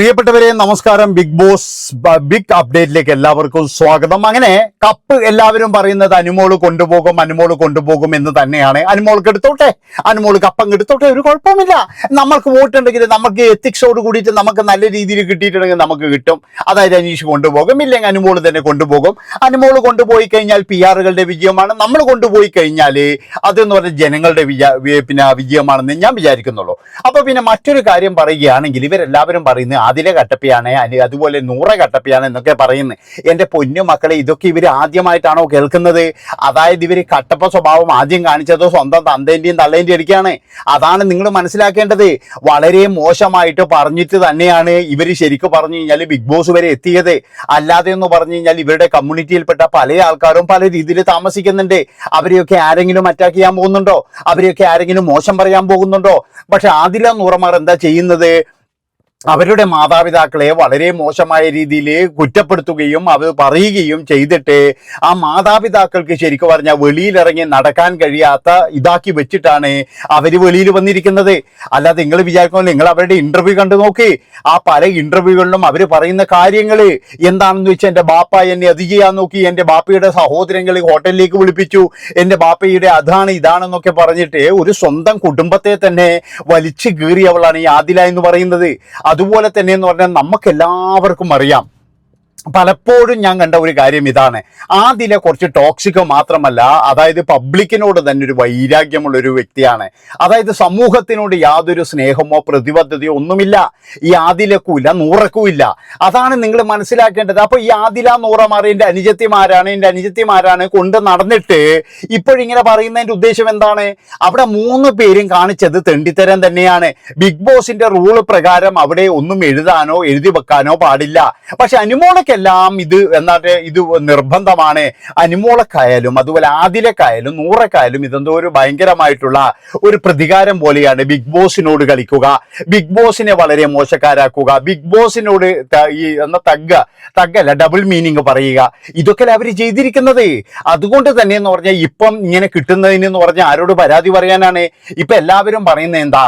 പ്രിയപ്പെട്ടവരെ നമസ്കാരം. Big boss big അപ്ഡേറ്റിലേക്ക് എല്ലാവർക്കും സ്വാഗതം. അങ്ങനെ കപ്പ് എല്ലാവരും പറയുന്നത് അനുമോൾ കൊണ്ടുപോകും അനുമോൾ കൊണ്ടുപോകും എന്ന് തന്നെയാണ്. അനുമോൾക്ക് എടുത്തോട്ടെ? അനുമോൾ കപ്പം എടുത്തോട്ടെ? ഒരു കുഴപ്പമില്ല നമ്മൾക്ക് വോട്ട് ഉണ്ടെങ്കിൽ നമുക്ക് എത്തിക്സോട് കൂടിയിട്ട് നമുക്ക് നല്ല രീതിയിൽ കിട്ടിയിട്ടുണ്ടെങ്കിൽ നമുക്ക് കിട്ടും. അതായത് അനീഷ് കൊണ്ടുപോകും. ഇല്ലെങ്കിൽ അനുമോൾ തന്നെ കൊണ്ടുപോകും. അനുമോൾ കൊണ്ടുപോയി കഴിഞ്ഞാൽ പി ആറുകളുടെ വിജയമാണ്. നമ്മൾ കൊണ്ടുപോയി കഴിഞ്ഞാൽ അതെന്ന് പറഞ്ഞാൽ ജനങ്ങളുടെ വിജയ പിന്നെ വിജയമാണെന്ന് ഞാൻ വിചാരിക്കുന്നുള്ളൂ. അപ്പൊ പിന്നെ മറ്റൊരു കാര്യം പറയുകയാണെങ്കിൽ ഇവരെല്ലാവരും പറയുന്നത് ആദിലെ കട്ടപ്പിയാണ് അനി- അതുപോലെ നൂറ കട്ടപ്പിയാണ് എന്നൊക്കെ പറയുന്നത്. എന്റെ പൊന്നു മക്കളെ ഇതൊക്കെ ഇവർ ആദ്യമായിട്ടാണോ കേൾക്കുന്നത്? അതായത് ഇവർ കട്ടപ്പ സ്വഭാവം ആദ്യം കാണിച്ചത് സ്വന്തം തന്തേന്റെയും തള്ളേന്റെയും ഇടയ്ക്കാണ് അതാണ് നിങ്ങൾ മനസ്സിലാക്കേണ്ടത്. വളരെ മോശമായിട്ട് പറഞ്ഞിട്ട് തന്നെയാണ് ഇവർ ശരിക്കും പറഞ്ഞു കഴിഞ്ഞാൽ ബിഗ് ബോസ് വരെ എത്തിയത്. അല്ലാതെ എന്ന് പറഞ്ഞു കഴിഞ്ഞാൽ ഇവരുടെ കമ്മ്യൂണിറ്റിയിൽപ്പെട്ട പല ആൾക്കാരും പല രീതിയിൽ താമസിക്കുന്നുണ്ട്. അവരെയൊക്കെ ആരെങ്കിലും അറ്റാക്ക് ചെയ്യാൻ പോകുന്നുണ്ടോ? അവരെയൊക്കെ ആരെങ്കിലും മോശം പറയാൻ പോകുന്നുണ്ടോ? പക്ഷെ ആദില നൂറമാർ എന്താ ചെയ്യുന്നത്? അവരുടെ മാതാപിതാക്കളെ വളരെ മോശമായ രീതിയിൽ കുറ്റപ്പെടുത്തുകയും അത് പറയുകയും ചെയ്തിട്ട് ആ മാതാപിതാക്കൾക്ക് ശരിക്കും പറഞ്ഞാൽ വെളിയിലിറങ്ങി നടക്കാൻ കഴിയാത്ത ഇതാക്കി വെച്ചിട്ടാണ് അവർ വെളിയിൽ വന്നിരിക്കുന്നത്. അല്ലാതെ നിങ്ങൾ വിചാരിക്കുമ്പോൾ നിങ്ങൾ അവരുടെ ഇന്റർവ്യൂ കണ്ടു നോക്കി. ആ പല ഇന്റർവ്യൂകളിലും അവർ പറയുന്ന കാര്യങ്ങൾ എന്താണെന്ന് വെച്ചാൽ എന്റെ ബാപ്പ എന്നെ അത് ചെയ്യാൻ നോക്കി. എന്റെ ബാപ്പയുടെ സഹോദരങ്ങൾ ഹോട്ടലിലേക്ക് വിളിപ്പിച്ചു. എന്റെ ബാപ്പയുടെ അതാണ് ഇതാണെന്നൊക്കെ പറഞ്ഞിട്ട് ഒരു സ്വന്തം കുടുംബത്തെ തന്നെ വലിച്ചു കീറിയവളാണ് ഈ ആദില എന്ന് പറയുന്നത്. അതുപോലെ തന്നെ എന്ന് പറഞ്ഞാൽ നമുക്ക് എല്ലാവർക്കും അറിയാം. പലപ്പോഴും ഞാൻ കണ്ട ഒരു കാര്യം ഇതാണ്. ആദിലെ കുറച്ച് ടോക്സിക് മാത്രമല്ല അതായത് പബ്ലിക്കിനോട് തന്നെ ഒരു വൈരാഗ്യമുള്ള ഒരു വ്യക്തിയാണ്. അതായത് സമൂഹത്തിനോട് യാതൊരു സ്നേഹമോ പ്രതിബദ്ധതയോ ഒന്നുമില്ല. ഈ ആദിലക്കും ഇല്ല നൂറക്കും ഇല്ല. അതാണ് നിങ്ങൾ മനസ്സിലാക്കേണ്ടത്. അപ്പൊ ഈ ആദില നൂറമാർ എന്റെ അനുജത്തിമാരാണ് എന്റെ അനുജത്തിമാരാണ് കൊണ്ട് നടന്നിട്ട് ഇപ്പോഴിങ്ങനെ പറയുന്നതിന്റെ ഉദ്ദേശം എന്താണ്? അവിടെ മൂന്ന് പേരും കാണിച്ചത് തെണ്ടിത്തരം തന്നെയാണ്. ബിഗ് ബോസിന്റെ റൂൾ പ്രകാരം അവിടെ ഒന്നും എഴുതാനോ എഴുതി വെക്കാനോ പാടില്ല. പക്ഷെ അനുമോളക്കെല്ലാം ഇത് എന്നാട്ടെ ഇത് നിർബന്ധമാണ്. അനുമോളക്കായാലും അതുപോലെ ആദിലക്കായാലും നൂറക്കായാലും ഇതെന്തോ ഒരു ഭയങ്കരമായിട്ടുള്ള ഒരു പ്രതികാരം പോലെയാണ് ബിഗ് ബോസിനോട് കളിക്കുക. ബിഗ് ബോസിനെ വളരെ മോശക്കാരാക്കുക. ബിഗ് ബോസിനോട് ഈ എന്ന തഗ്ഗ തഗ്ഗല്ല ഡബിൾ മീനിങ് പറയുക. ഇതൊക്കെ അവർ ചെയ്തിരിക്കുന്നത്? അതുകൊണ്ട് തന്നെ എന്ന് പറഞ്ഞാൽ ഇപ്പം ഇങ്ങനെ കിട്ടുന്നതിന് എന്ന് പറഞ്ഞാൽ ആരോട് പരാതി പറയാനാണ്? ഇപ്പൊ എല്ലാവരും പറയുന്നത് എന്താ?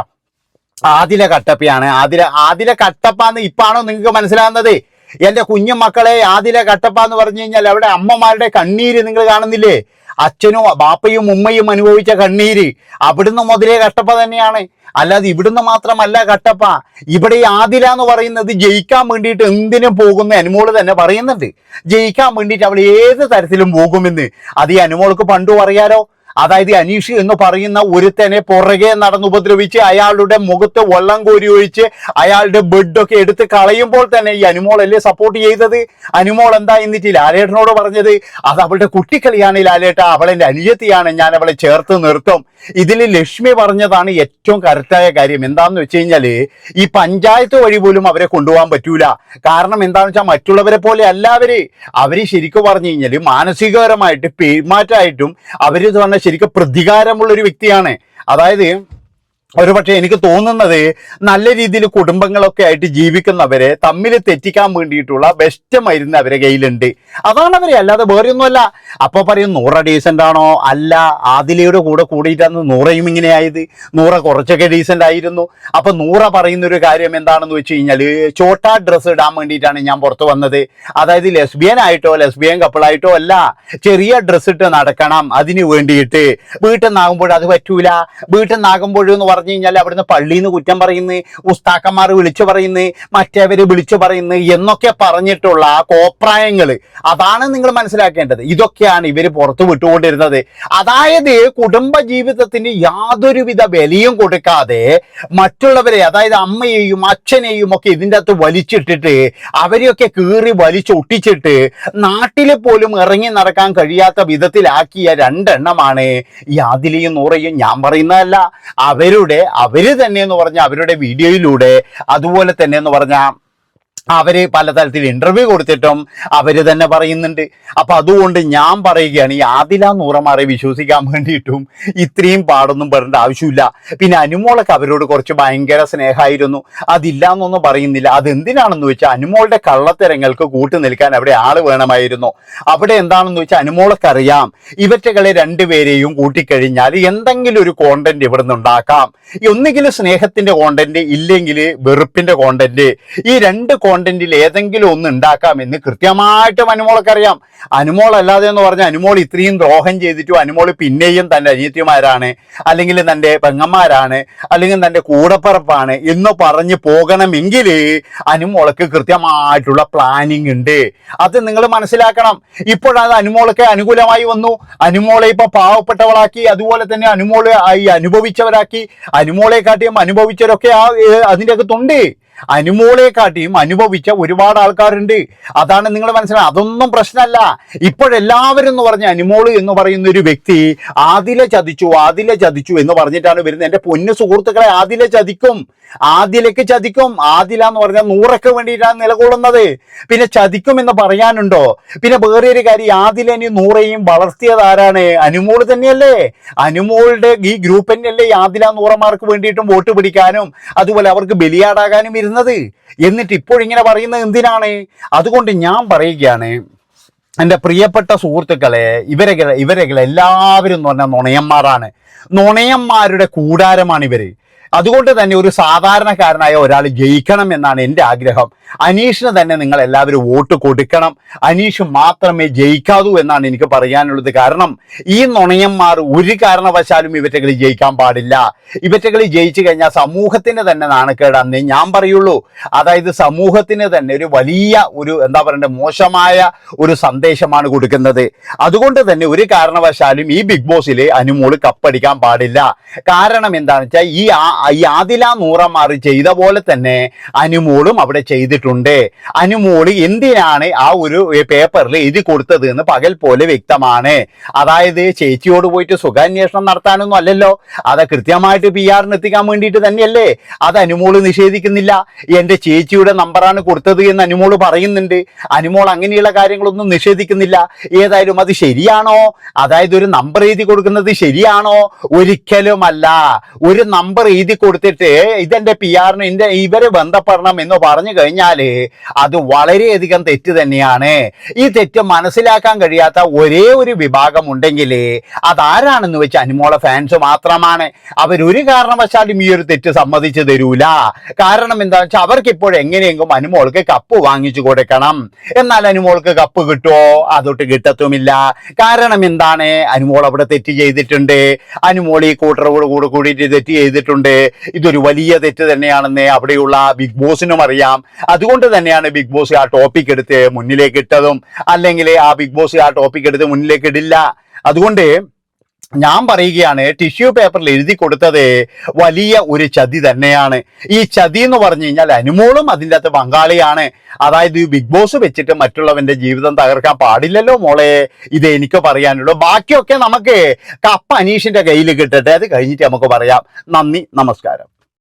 ആദില കട്ടപ്പയാണ്. ആദില ആദില കട്ടപ്പ എന്ന് ഇപ്പാണോ നിങ്ങൾക്ക് മനസ്സിലാകുന്നത്? എന്റെ കുഞ്ഞു മക്കളെ ആദില കട്ടപ്പ എന്ന് പറഞ്ഞു കഴിഞ്ഞാൽ അവിടെ അമ്മമാരുടെ കണ്ണീര് നിങ്ങൾ കാണുന്നില്ലേ? അച്ഛനും ബാപ്പയും ഉമ്മയും അനുഭവിച്ച കണ്ണീര്. അവിടുന്ന് മുതലേ കട്ടപ്പ തന്നെയാണ്. അല്ലാതെ ഇവിടുന്ന് മാത്രമല്ല കട്ടപ്പ. ഇവിടെ ആദില എന്ന് പറയുന്നത് ജയിക്കാൻ വേണ്ടിയിട്ട് എന്തിനും പോകുന്ന അനുമോൾ തന്നെ പറയുന്നുണ്ട്. ജയിക്കാൻ വേണ്ടിയിട്ട് അവൾ ഏത് തരത്തിലും പോകുമെന്ന്. അത് ഈ അനുമോൾക്ക് പണ്ടു അറിയാലോ അതായത് അനീഷ് എന്ന് പറയുന്ന ഒരുത്തനെ പുറകെ നടന്ന് ഉപദ്രവിച്ച് അയാളുടെ മുഖത്ത് വെള്ളം കോരി ഒഴിച്ച് അയാളുടെ ബെഡൊക്കെ എടുത്ത് കളയുമ്പോൾ തന്നെ ഈ അനുമോളല്ലേ സപ്പോർട്ട് ചെയ്തത്? അനുമോൾ എന്താ എന്നിട്ട് ലാലേട്ടനോട് പറഞ്ഞത്? അത് അവളുടെ കുട്ടിക്കളിയാണ് ലാലേട്ട അവളെന്റെ അനുജത്തിയാണ് ഞാൻ അവളെ ചേർത്ത് നിർത്തും. ഇതിൽ ലക്ഷ്മി പറഞ്ഞതാണ് ഏറ്റവും കറക്റ്റായ കാര്യം. എന്താന്ന് വെച്ച് കഴിഞ്ഞാൽ ഈ പഞ്ചായത്ത് വഴി പോലും അവരെ കൊണ്ടുപോകാൻ പറ്റൂല. കാരണം എന്താണെന്ന് വെച്ചാൽ മറ്റുള്ളവരെ പോലെ അല്ല അവർ. ശരിക്കും പറഞ്ഞു കഴിഞ്ഞാൽ മാനസികപരമായിട്ട് പെരുമാറ്റമായിട്ടും അവർ ഇത് പറഞ്ഞാൽ ശരിക്കും പ്രതികാരമുള്ള ഒരു വ്യക്തിയാണ്. അതായത് ഒരുപക്ഷെ എനിക്ക് തോന്നുന്നത് നല്ല രീതിയിൽ കുടുംബങ്ങളൊക്കെ ആയിട്ട് ജീവിക്കുന്നവരെ തമ്മിൽ തെറ്റിക്കാൻ വേണ്ടിയിട്ടുള്ള ബെസ്റ്റ് മരുന്ന് അവരെ കയ്യിലുണ്ട്. അതാണ് അവരെ അല്ലാതെ വേറെ ഒന്നുമല്ല അപ്പൊ പറയും നൂറ ഡീസന്റ് ആണോ? അല്ല ആദിലയുടെ കൂടെ കൂടിയിട്ടാണ് നൂറയും ഇങ്ങനെ ആയത്. നൂറ കുറച്ചൊക്കെ ഡീസന്റ് ആയിരുന്നു. അപ്പൊ നൂറ പറയുന്ന ഒരു കാര്യം എന്താണെന്ന് വെച്ച് കഴിഞ്ഞാൽ ചോട്ടാ ഡ്രസ്സ് ഇടാൻ വേണ്ടിയിട്ടാണ് ഞാൻ പുറത്ത് വന്നത്. അതായത് ലെസ്ബിയൻ ആയിട്ടോ ലെസ്ബിയൻ കപ്പിളായിട്ടോ അല്ല ചെറിയ ഡ്രസ്സ് ഇട്ട് നടക്കണം അതിന് വേണ്ടിയിട്ട്. വീട്ടിൽ നിന്നാകുമ്പോൾ അത് പറ്റൂല. വീട്ടിൽ നിന്നാകുമ്പോഴെന്ന് കഴിഞ്ഞാൽ അവിടുന്ന് പള്ളിയിൽ നിന്ന് കുറ്റം പറയുന്നു ഉസ്താക്കന്മാർ വിളിച്ചു പറയുന്നത് മറ്റേവര് വിളിച്ചു പറയുന്നു എന്നൊക്കെ പറഞ്ഞിട്ടുള്ള ആ കോപ്രായങ്ങൾ അതാണ് നിങ്ങൾ മനസ്സിലാക്കേണ്ടത്. ഇതൊക്കെയാണ് ഇവർ പുറത്തു വിട്ടുകൊണ്ടിരുന്നത്. അതായത് കുടുംബ ജീവിതത്തിന് യാതൊരുവിധ വിലയും കൊടുക്കാതെ മറ്റുള്ളവരെ അതായത് അമ്മയെയും അച്ഛനെയും ഒക്കെ ഇതിന്റെ അകത്ത് വലിച്ചിട്ടിട്ട് അവരെയൊക്കെ കീറി വലിച്ചൊട്ടിച്ചിട്ട് നാട്ടിൽ പോലും ഇറങ്ങി നടക്കാൻ കഴിയാത്ത വിധത്തിലാക്കിയ രണ്ടെണ്ണമാണ് ആദിലയും നൂറയും ഞാൻ പറയുന്നതല്ല. അവരുടെ അവർ തന്നെ എന്ന് പറഞ്ഞ അവരുടെ വീഡിയോയിലൂടെ അതുപോലെ തന്നെ എന്ന് പറഞ്ഞ അവർ പലതരത്തിൽ ഇന്റർവ്യൂ കൊടുത്തിട്ടും അവർ തന്നെ പറയുന്നുണ്ട്. അപ്പൊ അതുകൊണ്ട് ഞാൻ പറയുകയാണ് ഈ ആദില നൂറമാരെ വിശ്വസിക്കാൻ വേണ്ടിയിട്ടും ഇത്രയും പാടൊന്നും പറയേണ്ട ആവശ്യമില്ല. പിന്നെ അനുമോളൊക്കെ അവരോട് കുറച്ച് ഭയങ്കര സ്നേഹമായിരുന്നു. അതില്ല എന്നൊന്നും പറയുന്നില്ല. അതെന്തിനാണെന്ന് വെച്ചാൽ അനുമോളുടെ കള്ളത്തരങ്ങൾക്ക് കൂട്ടു നിൽക്കാൻ അവിടെ ആൾ വേണമായിരുന്നു. അവിടെ എന്താണെന്ന് വെച്ചാൽ അനുമോളൊക്കെ അറിയാം ഇവറ്റകളെ രണ്ടുപേരെയും കൂട്ടിക്കഴിഞ്ഞാൽ എന്തെങ്കിലും ഒരു കോണ്ടന്റ് ഇവിടെ നിന്ന് ഉണ്ടാക്കാം. ഈ ഒന്നുകിൽ സ്നേഹത്തിന്റെ കോണ്ടന്റ് ഇല്ലെങ്കിൽ വെറുപ്പിന്റെ കോണ്ടന്റ് ഈ രണ്ട് കോണ്ടന്റിൽ ഏതെങ്കിലും ഒന്ന് ഉണ്ടാക്കാമെന്ന് കൃത്യമായിട്ടും അനുമോളൊക്കെ അറിയാം അനുമോൾ അല്ലാതെ എന്ന് പറഞ്ഞാൽ അനുമോൾ ഇത്രയും ദ്രോഹം ചെയ്തിട്ടും അനുമോൾ പിന്നെയും തന്റെ അനിയത്തിമാരാണ് അല്ലെങ്കിൽ തന്റെ പെങ്ങന്മാരാണ് അല്ലെങ്കിൽ തന്റെ കൂടപ്പറപ്പാണ് എന്ന് പറഞ്ഞ് പോകണമെങ്കിൽ അനുമോൾക്ക് കൃത്യമായിട്ടുള്ള പ്ലാനിങ് ഉണ്ട്. അത് നിങ്ങൾ മനസ്സിലാക്കണം. ഇപ്പോഴത് അനുമോളൊക്കെ അനുകൂലമായി വന്നു. അനുമോളെ ഇപ്പൊ പാവപ്പെട്ടവളാക്കി അതുപോലെ തന്നെ അനുമോൾ ആയി അനുഭവിച്ചവരാക്കി. അനുമോളെ കാട്ടിയും അനുഭവിച്ചവരൊക്കെ ആ അതിന്റെ അകത്തുണ്ട് അനുമോളെ കാട്ടിയും അനുഭവിച്ച ഒരുപാട് ആൾക്കാരുണ്ട്. അതാണ് നിങ്ങൾ മനസ്സിലാക്കുക അതൊന്നും പ്രശ്നമല്ല. ഇപ്പോഴെല്ലാവരും എന്ന് പറഞ്ഞ അനുമോൾ എന്ന് പറയുന്ന ഒരു വ്യക്തി ആദിലെ ചതിച്ചു ആദിലെ ചതിച്ചു എന്ന് പറഞ്ഞിട്ടാണ് വരുന്നത്. എന്റെ പൊന്നു സുഹൃത്തുക്കളെ ആദിലെ ചതിക്കും. ആദിലേക്ക് ചതിക്കും. ആദില എന്ന് പറഞ്ഞാൽ നൂറൊക്കെ വേണ്ടിയിട്ടാണ് നിലകൊള്ളുന്നത്. പിന്നെ ചതിക്കും എന്ന് പറയാനുണ്ടോ? പിന്നെ വേറെ ഒരു കാര്യം ആദിലനി നൂറേയും വളർത്തിയത് ആരാണ്? അനുമോൾ തന്നെയല്ലേ. അനുമോളുടെ ഈ ഗ്രൂപ്പ് ഈ ആദില നൂറമാർക്ക് വേണ്ടിയിട്ടും വോട്ട് പിടിക്കാനും അതുപോലെ അവർക്ക് ബലിയാടാകാനും ഇരുന്നത്. എന്നിട്ട് ഇപ്പോഴിങ്ങനെ പറയുന്നത് എന്തിനാണ്? അതുകൊണ്ട് ഞാൻ പറയുകയാണ് എന്റെ പ്രിയപ്പെട്ട സുഹൃത്തുക്കളെ ഇവരെ ഇവരെ എല്ലാവരും എന്ന് പറഞ്ഞാൽ നുണയന്മാരാണ്. നുണയന്മാരുടെ കൂടാരമാണ് ഇവർ. അതുകൊണ്ട് തന്നെ ഒരു സാധാരണക്കാരനായ ഒരാൾ ജയിക്കണം എന്നാണ് എന്റെ ആഗ്രഹം. അനീഷിന് തന്നെ നിങ്ങൾ എല്ലാവരും വോട്ട് കൊടുക്കണം. അനീഷ് മാത്രമേ ജയിക്കാവൂ എന്നാണ് എനിക്ക് പറയാനുള്ളത്. കാരണം ഈ നുണയന്മാർ ഒരു കാരണവശാലും ഇവറ്റകളിൽ ജയിക്കാൻ പാടില്ല. ഇവറ്റകളിൽ ജയിച്ചു കഴിഞ്ഞാൽ സമൂഹത്തിന് തന്നെ നാണക്കേടാന്നേ ഞാൻ പറയുള്ളൂ. അതായത് സമൂഹത്തിന് തന്നെ ഒരു വലിയ ഒരു എന്താ പറയണ്ടേ മോശമായ ഒരു സന്ദേശമാണ് കൊടുക്കുന്നത്. അതുകൊണ്ട് തന്നെ ഒരു കാരണവശാലും ഈ ബിഗ് ബോസിൽ അനുമോൾ കപ്പടിക്കാൻ പാടില്ല. കാരണം എന്താണെന്ന് വെച്ചാൽ ഈ ഈ ആദില ചെയ്ത പോലെ തന്നെ അനുമോളും അവിടെ ചെയ്തിട്ടുണ്ട്. അനുമോൾ എന്തിനാണ് ആ ഒരു പേപ്പറിൽ എഴുതി കൊടുത്തത് എന്ന് പകൽ പോലെ വ്യക്തമാണ്. അതായത് ചേച്ചിയോട് പോയിട്ട് സുഖാന്വേഷണം നടത്താനൊന്നും അല്ലല്ലോ. അത് കൃത്യമായിട്ട് പി ആറിന് എത്തിക്കാൻ വേണ്ടിയിട്ട് തന്നെയല്ലേ? അത് അനുമോൾ നിഷേധിക്കുന്നില്ല. എന്റെ ചേച്ചിയുടെ നമ്പറാണ് കൊടുത്തത് എന്ന് അനുമോൾ പറയുന്നുണ്ട്. അനുമോൾ അങ്ങനെയുള്ള കാര്യങ്ങളൊന്നും നിഷേധിക്കുന്നില്ല. ഏതായാലും അത് ശരിയാണോ? അതായത് ഒരു നമ്പർ എഴുതി കൊടുക്കുന്നത് ശരിയാണോ? ഒരിക്കലുമല്ല. ഒരു നമ്പർ എഴുതി കൊടുത്തിട്ട് ഇതെന്റെ പി ആറിന് ഇന്റെ ഇവരെ ബന്ധപ്പെടണം എന്ന് പറഞ്ഞു കഴിഞ്ഞാൽ അത് വളരെയധികം തെറ്റ് തന്നെയാണ്. ഈ തെറ്റ് മനസ്സിലാക്കാൻ കഴിയാത്ത ഒരേ ഒരു വിഭാഗം ഉണ്ടെങ്കിൽ അതാരാണെന്ന് വെച്ച് അനുമോള ഫാൻസ് മാത്രമാണ്. അവരൊരു കാരണവശാലും ഈ ഒരു തെറ്റ് സമ്മതിച്ചു തരൂല. കാരണം എന്താണെന്ന് വെച്ചാൽ അവർക്ക് ഇപ്പോൾ എങ്ങനെയെങ്കിലും അനുമോൾക്ക് കപ്പ് വാങ്ങിച്ചു കൊടുക്കണം. എന്നാൽ അനുമോൾക്ക് കപ്പ് കിട്ടുമോ അതൊട്ട് കിട്ടത്തുമില്ല. കാരണം എന്താണ്? അനുമോൾ അവിടെ തെറ്റ് ചെയ്തിട്ടുണ്ട്. അനുമോൾ ഈ കൂട്ടറോട് കൂടെ കൂടിയിട്ട് തെറ്റ് ചെയ്തിട്ടുണ്ട്. ഇതൊരു വലിയ തെറ്റ് തന്നെയാണെന്ന് അവിടെയുള്ള ബിഗ് ബോസിനും അറിയാം. അതുകൊണ്ട് തന്നെയാണ് ബിഗ് ബോസ് ആ ടോപ്പിക് എടുത്ത് മുന്നിലേക്ക് ഇട്ടതും. അല്ലെങ്കിൽ ആ ബിഗ് ബോസ് ആ ടോപ്പിക് എടുത്ത് മുന്നിലേക്ക് ഇടില്ല. അതുകൊണ്ട് ഞാൻ പറയുകയാണ് ടിഷ്യൂ പേപ്പറിൽ എഴുതി കൊടുത്തത് വലിയ ഒരു ചതി തന്നെയാണ്. ഈ ചതി എന്ന് പറഞ്ഞു കഴിഞ്ഞാൽ അനുമോളും അതിന്റെ അകത്ത് പങ്കാളിയാണ്. അതായത് ഈ ബിഗ് ബോസ് വെച്ചിട്ട് മറ്റുള്ളവന്റെ ജീവിതം തകർക്കാൻ പാടില്ലല്ലോ മോളെ ഇത് എനിക്ക് പറയാനുള്ളൂ. ബാക്കിയൊക്കെ നമുക്ക് കപ്പ് അനീഷിന്റെ കയ്യിൽ കിട്ടട്ടെ. അത് കഴിഞ്ഞിട്ട് നമുക്ക് പറയാം. നന്ദി നമസ്കാരം.